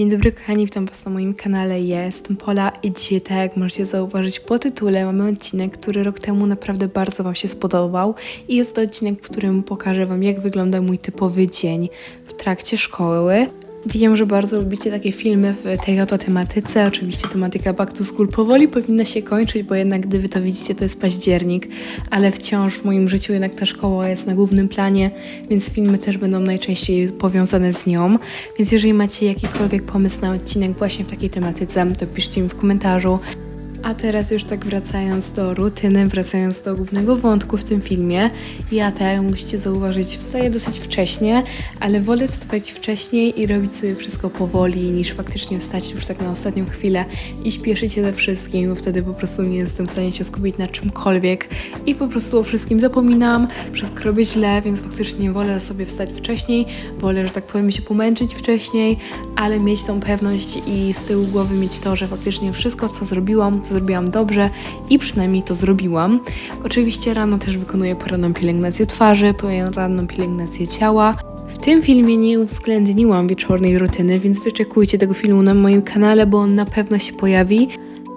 Dzień dobry kochani, witam was na moim kanale, jestem Pola i dzisiaj tak jak możecie zauważyć po tytule mamy odcinek, który rok temu naprawdę bardzo wam się spodobał i jest to odcinek, w którym pokażę wam jak wygląda mój typowy dzień w trakcie szkoły. Wiem, że bardzo lubicie takie filmy w tej oto tematyce. Oczywiście tematyka Back to School powoli powinna się kończyć, bo jednak gdy wy to widzicie, to jest październik, ale wciąż w moim życiu jednak ta szkoła jest na głównym planie, więc filmy też będą najczęściej powiązane z nią. Więc jeżeli macie jakikolwiek pomysł na odcinek właśnie w takiej tematyce, to piszcie mi w komentarzu. A teraz już tak wracając do rutyny, wracając do głównego wątku w tym filmie, ja tak jak musicie zauważyć, wstaję dosyć wcześnie, ale wolę wstawać wcześniej i robić sobie wszystko powoli, niż faktycznie wstać już tak na ostatnią chwilę i śpieszyć się ze wszystkim, bo wtedy po prostu nie jestem w stanie się skupić na czymkolwiek i po prostu o wszystkim zapominam, wszystko robię źle, więc faktycznie wolę sobie wstać wcześniej, wolę, że tak powiem, się pomęczyć wcześniej, ale mieć tą pewność i z tyłu głowy mieć to, że faktycznie wszystko, co zrobiłam, zrobiłam dobrze i przynajmniej to zrobiłam. Oczywiście rano też wykonuję poranną pielęgnację twarzy, poranną pielęgnację ciała. W tym filmie nie uwzględniłam wieczornej rutyny, więc wyczekujcie tego filmu na moim kanale, bo on na pewno się pojawi.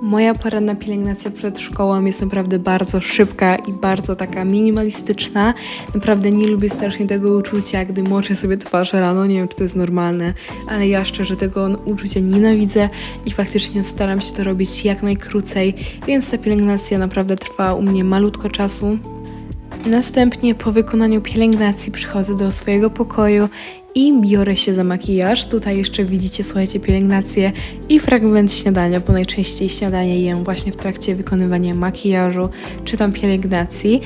Moja poranna pielęgnacja przed szkołą jest naprawdę bardzo szybka i bardzo taka minimalistyczna. Naprawdę nie lubię strasznie tego uczucia, gdy moczę sobie twarz rano. Nie wiem, czy to jest normalne, ale ja szczerze tego uczucia nienawidzę i faktycznie staram się to robić jak najkrócej, więc ta pielęgnacja naprawdę trwa u mnie malutko czasu. Następnie po wykonaniu pielęgnacji przychodzę do swojego pokoju i biorę się za makijaż. Tutaj jeszcze widzicie, słuchajcie, pielęgnację i fragment śniadania, bo najczęściej śniadanie jem właśnie w trakcie wykonywania makijażu czy tam pielęgnacji.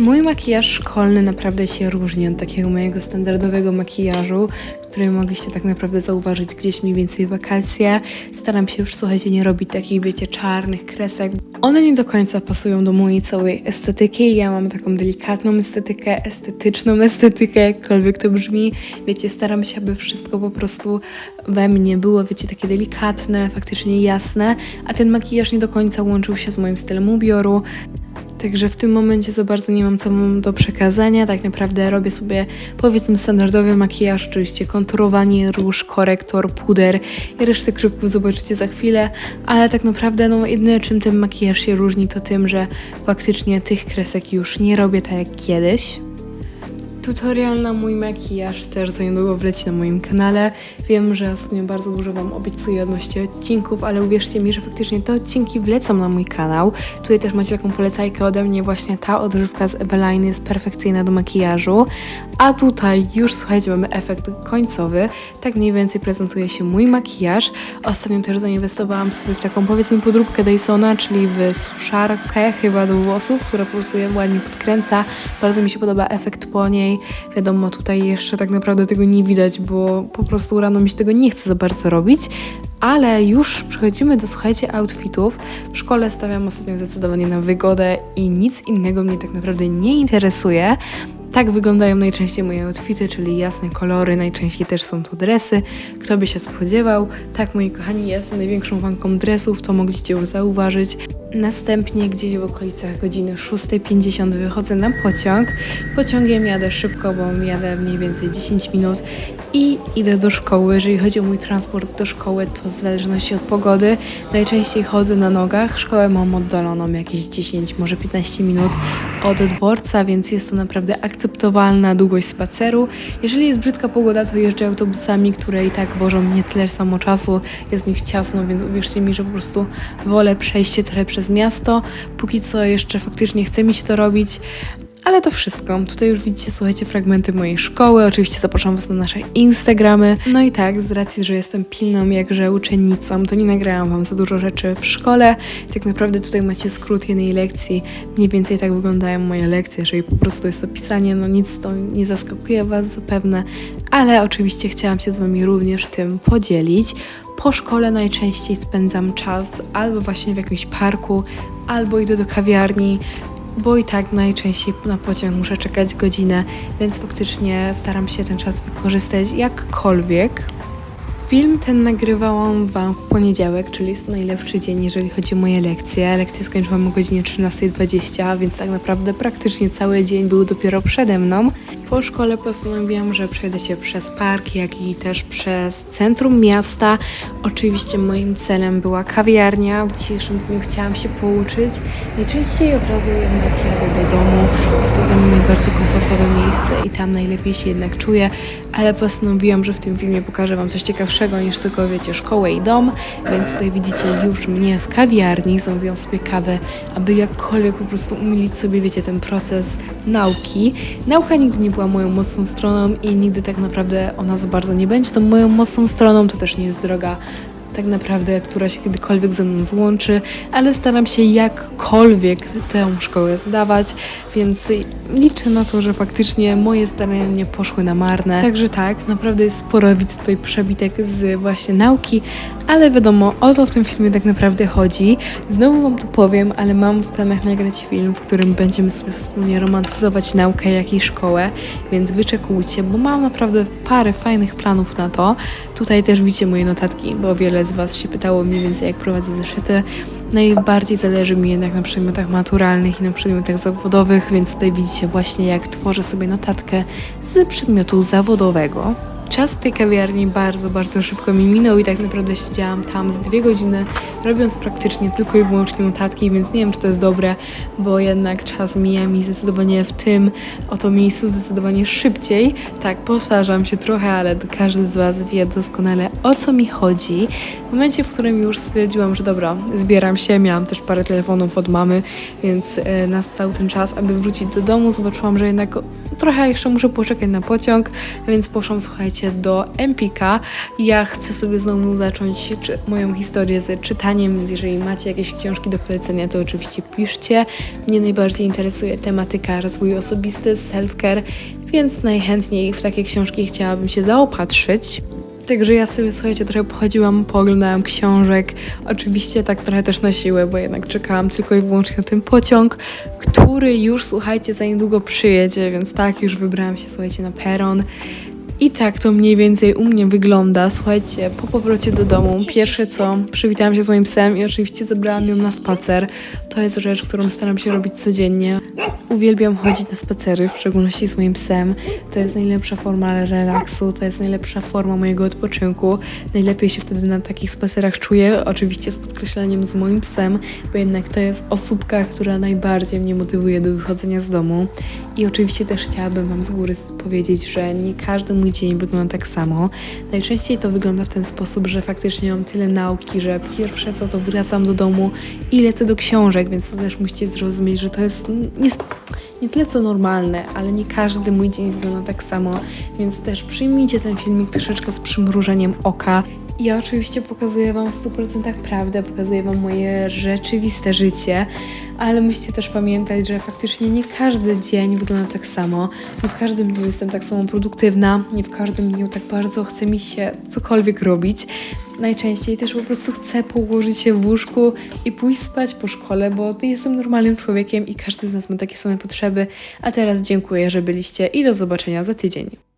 Mój makijaż szkolny naprawdę się różni od takiego mojego standardowego makijażu, który mogliście tak naprawdę zauważyć gdzieś mniej więcej wakacje. Staram się już, słuchajcie, nie robić takich, wiecie, czarnych kresek. One nie do końca pasują do mojej całej estetyki. Ja mam taką delikatną estetykę, estetyczną estetykę, jakkolwiek to brzmi. Wiecie, staram się, aby wszystko po prostu we mnie było, wiecie, takie delikatne, faktycznie jasne, a ten makijaż nie do końca łączył się z moim stylem ubioru. Także w tym momencie za bardzo nie mam co mam do przekazania. Tak naprawdę robię sobie powiedzmy standardowy makijaż, oczywiście konturowanie, róż, korektor, puder i resztę kroków zobaczycie za chwilę, ale tak naprawdę no jedyne czym ten makijaż się różni to tym, że faktycznie tych kresek już nie robię tak jak kiedyś. Tutorial na mój makijaż też za niedługo wleci na moim kanale. Wiem, że ostatnio bardzo dużo Wam obiecuję odnośnie odcinków, ale uwierzcie mi, że faktycznie te odcinki wlecą na mój kanał. Tutaj też macie taką polecajkę ode mnie, właśnie ta odżywka z Eveline jest perfekcyjna do makijażu. A tutaj już, słuchajcie, mamy efekt końcowy. Tak mniej więcej prezentuje się mój makijaż. Ostatnio też zainwestowałam sobie w taką, powiedzmy, podróbkę Dysona, czyli w suszarkę chyba do włosów, która po prostu je ładnie podkręca. Bardzo mi się podoba efekt po niej Wiadomo, tutaj jeszcze tak naprawdę tego nie widać, bo po prostu rano mi się tego nie chce za bardzo robić. Ale już przechodzimy do, słuchajcie, outfitów. W szkole stawiam ostatnio zdecydowanie na wygodę i nic innego mnie tak naprawdę nie interesuje. Tak wyglądają najczęściej moje outfity, czyli jasne kolory, najczęściej też są to dresy. Kto by się spodziewał? Tak, moi kochani, jestem największą fanką dresów, to mogliście już zauważyć. Następnie gdzieś w okolicach godziny 6.50 wychodzę na pociąg. Pociągiem jadę szybko, bo jadę mniej więcej 10 minut i idę do szkoły. Jeżeli chodzi o mój transport do szkoły, to w zależności od pogody najczęściej chodzę na nogach. Szkołę mam oddaloną jakieś 10, może 15 minut od dworca, więc jest to naprawdę akceptowalna długość spaceru. Jeżeli jest brzydka pogoda, to jeżdżę autobusami, które i tak wożą mnie tyle samo czasu. Jest w nich ciasno, więc uwierzcie mi, że po prostu wolę przejście trochę przez miasto. Póki co jeszcze faktycznie chce mi się to robić. Ale to wszystko. Tutaj już widzicie, słuchajcie, fragmenty mojej szkoły. Oczywiście zapraszam Was na nasze Instagramy. No i tak, z racji, że jestem pilną jakże uczennicą, to nie nagrałam Wam za dużo rzeczy w szkole. Tak naprawdę tutaj macie skrót jednej lekcji. Mniej więcej tak wyglądają moje lekcje, jeżeli po prostu jest to pisanie, no nic to nie zaskakuje Was zapewne, ale oczywiście chciałam się z Wami również tym podzielić. Po szkole najczęściej spędzam czas albo właśnie w jakimś parku, albo idę do kawiarni, bo i tak najczęściej na pociąg muszę czekać godzinę, więc faktycznie staram się ten czas wykorzystać jakkolwiek. Film ten nagrywałam Wam w poniedziałek, czyli jest najlepszy dzień, jeżeli chodzi o moje lekcje. Lekcje skończyłam o godzinie 13.20, więc tak naprawdę praktycznie cały dzień był dopiero przede mną. Po szkole postanowiłam, że przejdę się przez park, jak i też przez centrum miasta. Oczywiście moim celem była kawiarnia. W dzisiejszym dniu chciałam się pouczyć. Najczęściej od razu jednak jadę do domu. Jest to dla mnie najbardziej komfortowe miejsce i tam najlepiej się jednak czuję, ale postanowiłam, że w tym filmie pokażę Wam coś ciekawszego niż tylko, wiecie, szkołę i dom. Więc tutaj widzicie już mnie w kawiarni. Zamówiłam sobie kawę, aby jakkolwiek po prostu umilić sobie, wiecie, ten proces nauki. Nauka nigdy nie była moją mocną stroną i nigdy tak naprawdę ona za bardzo nie będzie tą moją mocną stroną. To też nie jest droga tak naprawdę, która się kiedykolwiek ze mną złączy, ale staram się jakkolwiek tę szkołę zdawać, więc liczę na to, że faktycznie moje starania nie poszły na marne. Także tak, naprawdę jest sporo widzę tutaj przebitek z właśnie nauki, ale wiadomo, o to w tym filmie tak naprawdę chodzi. Znowu Wam tu powiem, ale mam w planach nagrać film, w którym będziemy sobie wspólnie romantyzować naukę, jak i szkołę, więc wyczekujcie, bo mam naprawdę parę fajnych planów na to. Tutaj też widzicie moje notatki, bo wiele z Was się pytało mniej więcej, jak prowadzę zeszyty. Najbardziej zależy mi jednak na przedmiotach maturalnych i na przedmiotach zawodowych, więc tutaj widzicie właśnie, jak tworzę sobie notatkę z przedmiotu zawodowego. Czas w tej kawiarni bardzo, bardzo szybko mi minął i tak naprawdę siedziałam tam z dwie godziny, robiąc praktycznie tylko i wyłącznie notatki, więc nie wiem, czy to jest dobre, bo jednak czas mija mi zdecydowanie w tym oto miejscu zdecydowanie szybciej. Tak, powtarzam się trochę, ale każdy z Was wie doskonale o co mi chodzi. W momencie, w którym już stwierdziłam, że dobra, zbieram się, miałam też parę telefonów od mamy, więc e, nastał ten czas, aby wrócić do domu. Zobaczyłam, że jednak trochę jeszcze muszę poczekać na pociąg, więc poszłam, słuchajcie, do Empika. Ja chcę sobie znowu zacząć czy, moją historię z czytaniem, więc jeżeli macie jakieś książki do polecenia, to oczywiście piszcie. Mnie najbardziej interesuje tematyka rozwoju osobisty, self-care, więc najchętniej w takie książki chciałabym się zaopatrzyć. Także ja sobie, słuchajcie, trochę pochodziłam, pooglądałam książek. Oczywiście tak trochę też na siłę, bo jednak czekałam tylko i wyłącznie na ten pociąg, który już, słuchajcie, za niedługo przyjedzie, więc tak, już wybrałam się, słuchajcie, na peron. I tak to mniej więcej u mnie wygląda. Słuchajcie, po powrocie do domu, pierwsze co, przywitałam się z moim psem i oczywiście zabrałam ją na spacer. To jest rzecz, którą staram się robić codziennie. Uwielbiam chodzić na spacery, w szczególności z moim psem. To jest najlepsza forma relaksu, to jest najlepsza forma mojego odpoczynku. Najlepiej się wtedy na takich spacerach czuję, oczywiście z podkreśleniem z moim psem, bo jednak to jest osóbka, która najbardziej mnie motywuje do wychodzenia z domu. I oczywiście też chciałabym Wam z góry powiedzieć, że nie każdy mój dzień wygląda tak samo. Najczęściej to wygląda w ten sposób, że faktycznie mam tyle nauki, że pierwsze co to wracam do domu i lecę do książek, więc to też musicie zrozumieć, że to jest nie, nie tyle co normalne, ale nie każdy mój dzień wygląda tak samo, więc też przyjmijcie ten filmik troszeczkę z przymrużeniem oka. Ja oczywiście pokazuję Wam w 100% prawdę, pokazuję Wam moje rzeczywiste życie, ale musicie też pamiętać, że faktycznie nie każdy dzień wygląda tak samo. Nie w każdym dniu jestem tak samo produktywna, nie w każdym dniu tak bardzo chce mi się cokolwiek robić. Najczęściej też po prostu chcę położyć się w łóżku i pójść spać po szkole, bo jestem normalnym człowiekiem i każdy z nas ma takie same potrzeby. A teraz dziękuję, że byliście i do zobaczenia za tydzień.